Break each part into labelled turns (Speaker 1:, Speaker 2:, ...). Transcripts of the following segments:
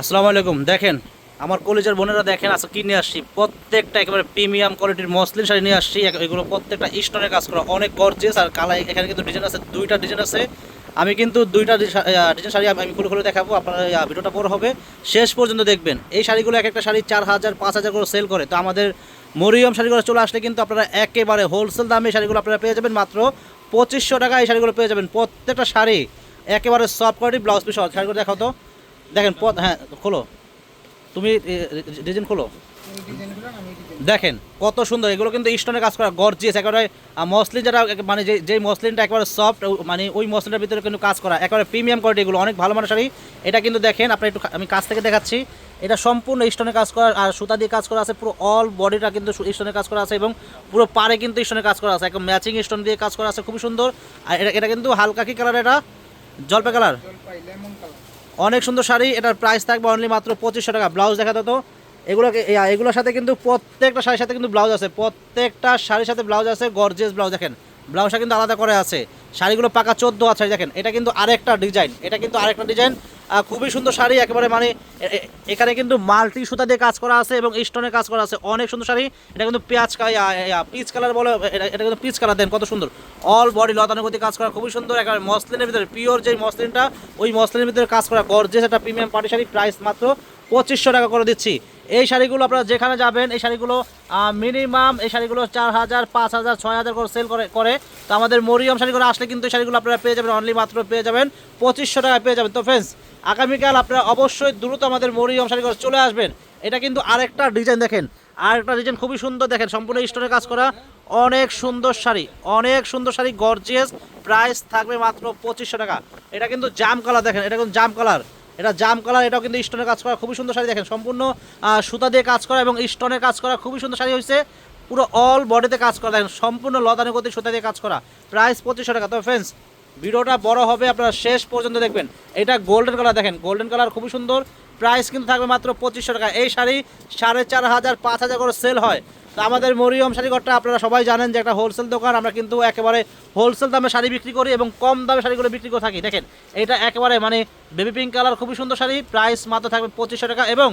Speaker 1: আসসালামু আলাইকুম, দেখেন, আমার কলেজের বোনেরা দেখেন, আজকে কি নিয়ে আসছি? প্রত্যেকটা একেবারে প্রিমিয়াম কোয়ালিটির মসলিন শাড়ি নিয়ে আসছি এগুলো প্রত্যেকটা স্টোনের কাজ করা, অনেক গর্জিয়াস আর কালাই, এখানে কিন্তু ডিজাইন আছে, দুইটা ডিজাইন আছে। আমি কিন্তু দুইটা ডিজাইন শাড়ি আমি খুলে খুলে দেখাবো, আপনার ভিডিওটা বড় হবে। শেষ পর্যন্ত দেখবেন, এই শাড়িগুলো এক একটা শাড়ি চার হাজার, পাঁচ হাজার করে সেল করে। তো আমাদের মরিয়ম শাড়িগুলো চলে আসলে কিন্তু আপনারা একেবারে হোলসেল দামে শাড়িগুলো আপনারা পেয়ে যাবেন মাত্র পঁচিশশো টাকা এই শাড়িগুলো পেয়ে যাবেন। প্রত্যেকটা শাড়ি একেবারে সফট কোয়ালিটি ব্লাউজ পিস শাড়িগুলো দেখাও তো। দেখেন, পথ হ্যাঁ খোলো। তুমি ডিজাইন খোলো। দেখেন, কত সুন্দর, এগুলো কিন্তু স্টোনের কাজ করা, গর্জিয়াস, একেবারে মসলিন যেটা মানে যে, যেই মসলিনটা একেবারে সফট মানে ওই মসলিনের ভিতরে কিন্তু কাজ করা, একেবারে প্রিমিয়াম কোয়ালিটি এগুলো, অনেক ভালো মানের শাড়ি। এটা কিন্তু দেখেন আপনি একটু আমি কাছ থেকে দেখাচ্ছি। এটা সম্পূর্ণ স্টোনের কাজ করা, আর সুতা দিয়ে কাজ করা আছে, পুরো অল বডিটা কিন্তু স্টোনের কাজ করা আছে, এবং পুরো পারে কিন্তু স্টোনের কাজ করা আছে, একদম ম্যাচিং স্টোন দিয়ে কাজ করা আছে, খুবই সুন্দর। আর এটা এটা কিন্তু হালকা কি কালার এটা জলপাই কালার অনেক সুন্দর শাড়ি, এটার প্রাইস থাকবে অনলি মাত্র পঁচিশশো টাকা। ব্লাউজ দেখা তো। এগুলোকে এগুলোর সাথে কিন্তু প্রত্যেকটা শাড়ির সাথে কিন্তু ব্লাউজ আছে। প্রত্যেকটা শাড়ির সাথে ব্লাউজ আছে গর্জিয়াস ব্লাউজ দেখেন। ব্লাউজটা কিন্তু আলাদা করে আছে। শাড়িগুলো পাকা চোদ্দ আছে, দেখেন। এটা কিন্তু আরেকটা ডিজাইন এটা কিন্তু আরেকটা ডিজাইন খুবই সুন্দর শাড়ি, একেবারে মানে এখানে কিন্তু মাল্টি সুতা দিয়ে কাজ করা আছে এবং স্টোনের কাজ করা আছে। অনেক সুন্দর শাড়ি। এটা কিন্তু পেঁয়াজ পিচ কালার বলে, এটা কিন্তু পিচ কালার দেন কত সুন্দর। অল বডি লতানুগতি কাজ করা, খুবই সুন্দর। একেবারে মসলিনের ভিতরে পিওর যে মসলিনটা, ওই মসলিনের ভিতরে কাজ করা গর্জেস একটা প্রিমিয়াম পার্টি শাড়ি প্রাইস মাত্র পঁচিশশো টাকা করে দিচ্ছি। এই শাড়িগুলো আপনারা যেখানে যাবেন, এই শাড়িগুলো মিনিমাম এই শাড়িগুলো চার হাজার, পাঁচ হাজার, ছয় হাজার করে সেল করে করে। তো আমাদের মরিয়ম শাড়িগুলো আসলে কিন্তু এই শাড়িগুলো আপনারা পেয়ে যাবেন অনলি মাত্র পেয়ে যাবেন পঁচিশশো টাকায় পেয়ে যাবেন। তো ফ্রেন্ডস আগামীকাল আপনারা অবশ্যই দ্রুত আমাদের মরিয়ম শাড়িগুলো চলে আসবেন। এটা কিন্তু আরেকটা ডিজাইন দেখেন। আরেকটা ডিজাইন খুবই সুন্দর দেখেন। সম্পূর্ণ স্টোনের কাজ করা অনেক সুন্দর শাড়ি। অনেক সুন্দর শাড়ি গর্জিয়াস প্রাইস থাকবে মাত্র পঁচিশশো টাকা। এটা কিন্তু জাম কালার দেখেন। এটা কিন্তু জাম কালার এটা জাম কালার এটাও কিন্তু স্টোনের কাজ করা খুবই সুন্দর শাড়ি দেখেন। সম্পূর্ণ সুতা দিয়ে কাজ করা এবং স্টোনের কাজ করা খুবই সুন্দর শাড়ি হয়েছে পুরো অল বডিতে কাজ করা দেখেন। সম্পূর্ণ লতানুগতি সুতা দিয়ে কাজ করা। প্রাইস পঁচিশশো টাকা। তো ফ্রেন্ডস ভিডিওটা বড় হবে, আপনারা শেষ পর্যন্ত দেখবেন। এটা গোল্ডেন কালার দেখেন গোল্ডেন কালার খুবই সুন্দর। প্রাইস কিন্তু থাকবে মাত্র পঁচিশশো টাকা। এই শাড়ি সাড়ে চার হাজার, পাঁচ হাজার করে সেল হয়। তো আমাদের মরিয়ম শাড়িঘরটা আপনারা সবাই জানেন যে একটা হোলসেল দোকান। আমরা কিন্তু একেবারে হোলসেল দামে শাড়ি বিক্রি করি এবং কম দামে শাড়িগুলো বিক্রি করে থাকি। দেখেন, এটা একেবারে মানে বেবি পিঙ্ক কালার খুবই সুন্দর শাড়ি। প্রাইস মাত্র থাকবে পঁচিশশো টাকা এবং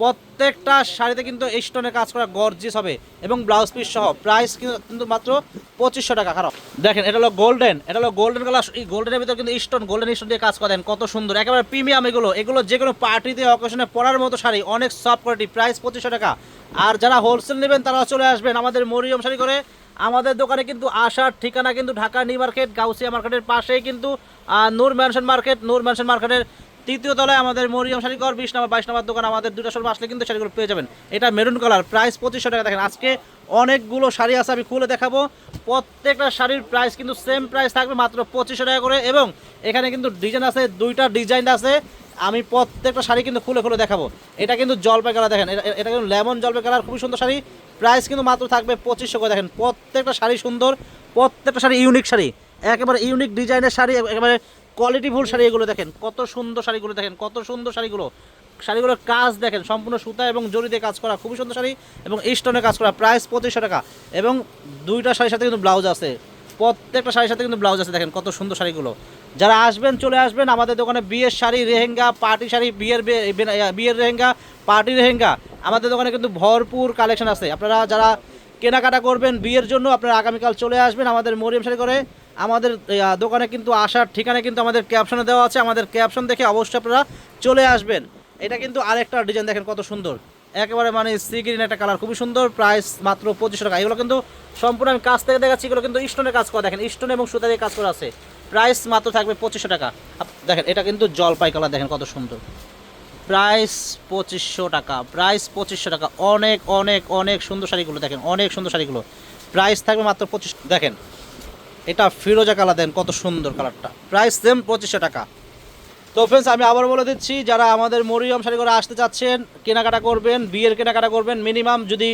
Speaker 1: প্রত্যেকটা শাড়িতে কিন্তু স্টোনে কাজ করা গর্জিস হবে এবং ব্লাউজ পিস সহ প্রাইস কিন্তু মাত্র পঁচিশশো টাকা, খারাপ। দেখেন, এটা হলো গোল্ডেন এটা হলো গোল্ডেন কালার এই গোল্ডেনের ভিতরে কিন্তু স্টোন গোল্ডেন স্টোন দিয়ে কাজ করেন কত সুন্দর, একেবারে প্রিমিয়াম এগুলো এগুলো যে কোনো পার্টিতে অকেশনে পরার মতো শাড়ি, অনেক সফট কোয়ালিটি প্রাইস পঁচিশশো টাকা। আর যারা হোলসেল নেবেন, তারা চলে আসবেন আমাদের মরিয়ম শাড়ি করে। আমাদের দোকানে কিন্তু আসার ঠিকানা কিন্তু ঢাকা নিউ মার্কেট, গাউসিয়া মার্কেটের পাশেই কিন্তু Noor mansion market Noor mansion মার্কেটের তৃতীয় তলায় আমাদের মরিয়ম শাড়িঘর বিশ নম্বর, বাইশ নম্বর দোকান, আমাদের দুটো শোরুম আসলে কিন্তু শাড়িগুলো পেয়ে যাবেন। এটা মেরুন কালার প্রাইস পঁচিশশো টাকা। দেখেন, আজকে অনেকগুলো শাড়ি আছে, আমি খুলে দেখাবো। প্রত্যেকটা শাড়ির প্রাইস কিন্তু সেম প্রাইস থাকবে মাত্র পঁচিশশো টাকা করে এবং এখানে কিন্তু ডিজাইন আছে, দুইটা ডিজাইন আছে। আমি প্রত্যেকটা শাড়ি কিন্তু খুলে খুলে দেখাবো। এটা কিন্তু জলপাই কালার দেখেন এটা- কিন্তু লেমন জলপাই কালার খুবই সুন্দর শাড়ি। প্রাইস কিন্তু মাত্র থাকবে পঁচিশশো করে। দেখেন, প্রত্যেকটা শাড়ি সুন্দর, প্রত্যেকটা শাড়ি ইউনিক শাড়ি। একেবারে ইউনিক ডিজাইনের শাড়ি, একেবারে কোয়ালিটিফুল শাড়ি এগুলো দেখেন। কত সুন্দর শাড়িগুলো দেখেন, কত সুন্দর শাড়িগুলো। শাড়িগুলোর কাজ দেখেন, সম্পূর্ণ সুতা এবং জরি দিয়ে কাজ করা, খুবই সুন্দর শাড়ি এবং স্টোনে কাজ করা প্রাইস পঁচিশশো টাকা। এবং দুইটা শাড়ির সাথে কিন্তু ব্লাউজ আছে। প্রত্যেকটা শাড়ির সাথে কিন্তু ব্লাউজ আছে দেখেন, কত সুন্দর শাড়িগুলো। যারা আসবেন, চলে আসবেন, আমাদের দোকানে বিয়ের শাড়ি, রেহেঙ্গা পার্টি শাড়ি, বিয়ের বিয়ের রেহেঙ্গা পার্টি রেহেঙ্গা, আমাদের দোকানে কিন্তু ভরপুর কালেকশন আছে। আপনারা যারা কেনাকাটা করবেন বিয়ের জন্য, আপনারা আগামীকাল চলে আসবেন আমাদের মরিয়াম শাড়ি করে আমাদের দোকানে কিন্তু আসার ঠিকানা কিন্তু আমাদের ক্যাপশনে দেওয়া আছে। আমাদের ক্যাপশন দেখে অবশ্যই আপনারা চলে আসবেন। এটা কিন্তু আরেকটা ডিজাইন দেখেন কত সুন্দর। একেবারে মানে সি গ্রিন একটা কালার খুবই সুন্দর। প্রাইস মাত্র পঁচিশশো টাকা। এগুলো কিন্তু সম্পূর্ণ আমি কাছ থেকে দেখাচ্ছি, এগুলো কিন্তু স্টোনের কাজ করা। দেখেন স্টোন এবং সুতা দিয়ে কাজ করা আছে। প্রাইস মাত্র থাকবে পঁচিশশো টাকা। দেখেন, এটা কিন্তু জলপাই কালার দেখেন কত সুন্দর। প্রাইস পঁচিশশো টাকা। প্রাইস পঁচিশশো টাকা। অনেক অনেক অনেক সুন্দর শাড়িগুলো দেখেন, অনেক সুন্দর শাড়িগুলো। প্রাইস থাকবে মাত্র পঁচিশ, দেখেন। এটা ফিরোজা কালার দেন, কত সুন্দর কালারটা। প্রাইস সেম পঁচিশশো টাকা। তো ফ্রেন্ডস আমি আবার বলে দিচ্ছি, যারা আমাদের মরিয়ম শাড়ি করে আসতে চাচ্ছেন, কেনাকাটা করবেন, বিয়ের কেনাকাটা করবেন মিনিমাম যদি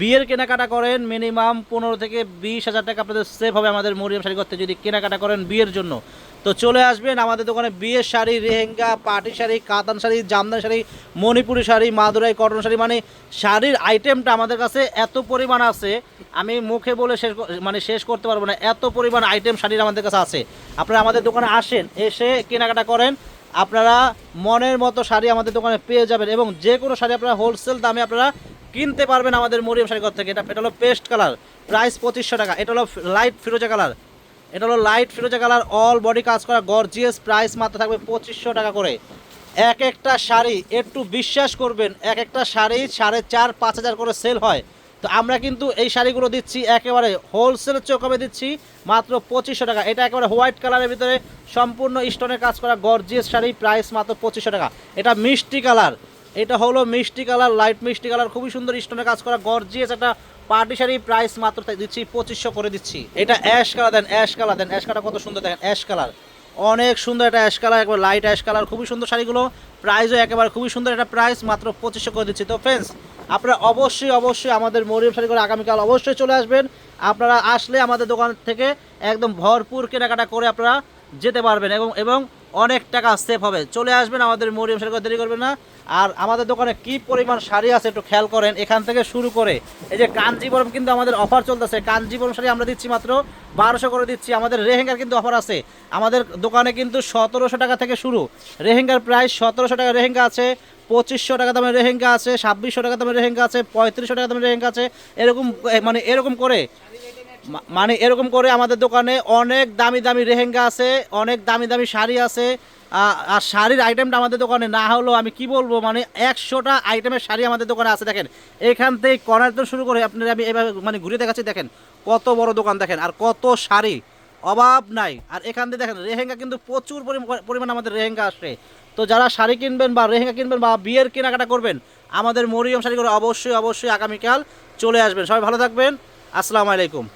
Speaker 1: বিয়ের কেনাকাটা করেন মিনিমাম পনেরো থেকে বিশ হাজার টাকা আপনাদের সেফ হবে আমাদের মরিয়ম শাড়ি করতে। যদি কেনাকাটা করেন বিয়ের জন্য তো চলে আসবেন আমাদের দোকানে বিয়ের শাড়ি রেহেঙ্গা পাটি শাড়ি, কাতান শাড়ি, জামদানি শাড়ি, মণিপুরি শাড়ি, মাদুরাই কটন শাড়ি মানে শাড়ির আইটেমটা আমাদের কাছে এত পরিমাণ আছে, আমি মুখে বলে শেষ মানে শেষ করতে পারব না, এত পরিমাণ আইটেম শাড়ির আমাদের কাছে আছে। আপনারা আমাদের দোকানে আসেন, এসে কেনাকাটা করেন, আপনারা মনের মতো শাড়ি আমাদের দোকানে পেয়ে যাবেন এবং যে কোনো শাড়ি আপনারা হোলসেল দামে আপনারা কিনতে পারবেন আমাদের মরিয়ম শাড়িঘর থেকে। এটা এটা হলো পেস্ট কালার প্রাইস পঁচিশশো টাকা, এটা হলো লাইট ফিরোজা কালার এটা হলো লাইট ফিরোজা কালার অল বডি কাজ করা গর্জিয়াস প্রাইস মাত্র থাকবে পঁচিশশো টাকা করে। এক একটা শাড়ি, একটু বিশ্বাস করবেন, এক একটা শাড়ি সাড়ে চার, পাঁচ হাজার করে সেল হয়। তো আমরা কিন্তু এই শাড়িগুলো দিচ্ছি একেবারে হোলসেলের কমে দিচ্ছি মাত্র পঁচিশশো টাকা। এটা একেবারে হোয়াইট কালারের ভিতরে সম্পূর্ণ স্টোনের কাজ করা গর্জিয়াস শাড়ি প্রাইস মাত্র পঁচিশশো টাকা। এটা মিষ্টি কালার এটা হলো মিষ্টি কালার লাইট মিষ্টি কালার খুবই সুন্দর স্টোনের কাজ করা গর্জিয়াস একটা পার্টি শাড়ি প্রাইস মাত্র দিচ্ছি, পঁচিশশো করে দিচ্ছি। এটা ash colour, then ash colour, then ash colour কত সুন্দর, দেখেন অ্যাশ কালার। অনেক সুন্দর একটা অ্যাশ কালার, একবার লাইট অ্যাশ কালার, খুবই সুন্দর শাড়িগুলো। প্রাইসও একেবারে খুবই সুন্দর একটা প্রাইস মাত্র পঁচিশশো করে দিচ্ছি। তো ফ্রেন্ডস আপনারা অবশ্যই অবশ্যই আমাদের মরিয়ম শাড়ি করে আগামীকাল অবশ্যই চলে আসবেন। আপনারা আসলে আমাদের দোকান থেকে একদম ভরপুর কেনাকাটা করে আপনারা যেতে পারবেন এবং এবং অনেক টাকা সেভ হবে। চলে আসবেন আমাদের মরিয়ম শাড়ি দেরি করবেন না। আর আমাদের দোকানে কি পরিমাণ শাড়ি আছে একটু খেয়াল করেন। এখান থেকে শুরু করে এই যে কাঞ্জিবরম কিন্তু আমাদের অফার চলতেছে। কাঞ্জিবরম শাড়ি আমরা দিচ্ছি মাত্র বারোশো করে দিচ্ছি। আমাদের রেহেঙ্গার কিন্তু অফার আছে। আমাদের দোকানে কিন্তু সতেরোশো টাকা থেকে শুরু। রেহেঙ্গার প্রাইস সতেরোশো টাকা রেহেঙ্গা আছে, পঁচিশশো টাকা দামের রেহেঙ্গা আছে, ছাব্বিশশো টাকা দামের রেহেঙ্গা আছে, পঁয়ত্রিশশো টাকা দামের রেহেঙ্গা আছে। এরকম মানে এরকম করে মানে এরকম করে আমাদের দোকানে অনেক দামি দামি রেহেঙ্গা আছে, অনেক দামি দামি শাড়ি আছে। আর শাড়ির আইটেমটা আমাদের দোকানে না হলেও আমি কি বলব মানে একশোটা আইটেমের শাড়ি আমাদের দোকানে আছে, দেখেন। এখান থেকে কর্নার তো শুরু করে আপনারা আমি এভাবে মানে ঘুরে দেখাচ্ছি, দেখেন। কত বড় দোকান, দেখেন, আর কত শাড়ি, অভাব নাই। আর এখান থেকে দেখেন রেহেঙ্গা কিন্তু প্রচুর পরিম- পরিমাণ আমাদের রেহেঙ্গা আসে। তো যারা শাড়ি কিনবেন বা রেহেঙ্গা কিনবেন বা বিয়ের কেনাকাটা করবেন, আমাদের মরিয়ম শাড়ি করে অবশ্যই অবশ্যই আগামীকাল চলে আসবেন। সবাই ভালো থাকবেন। আসসালামু আলাইকুম।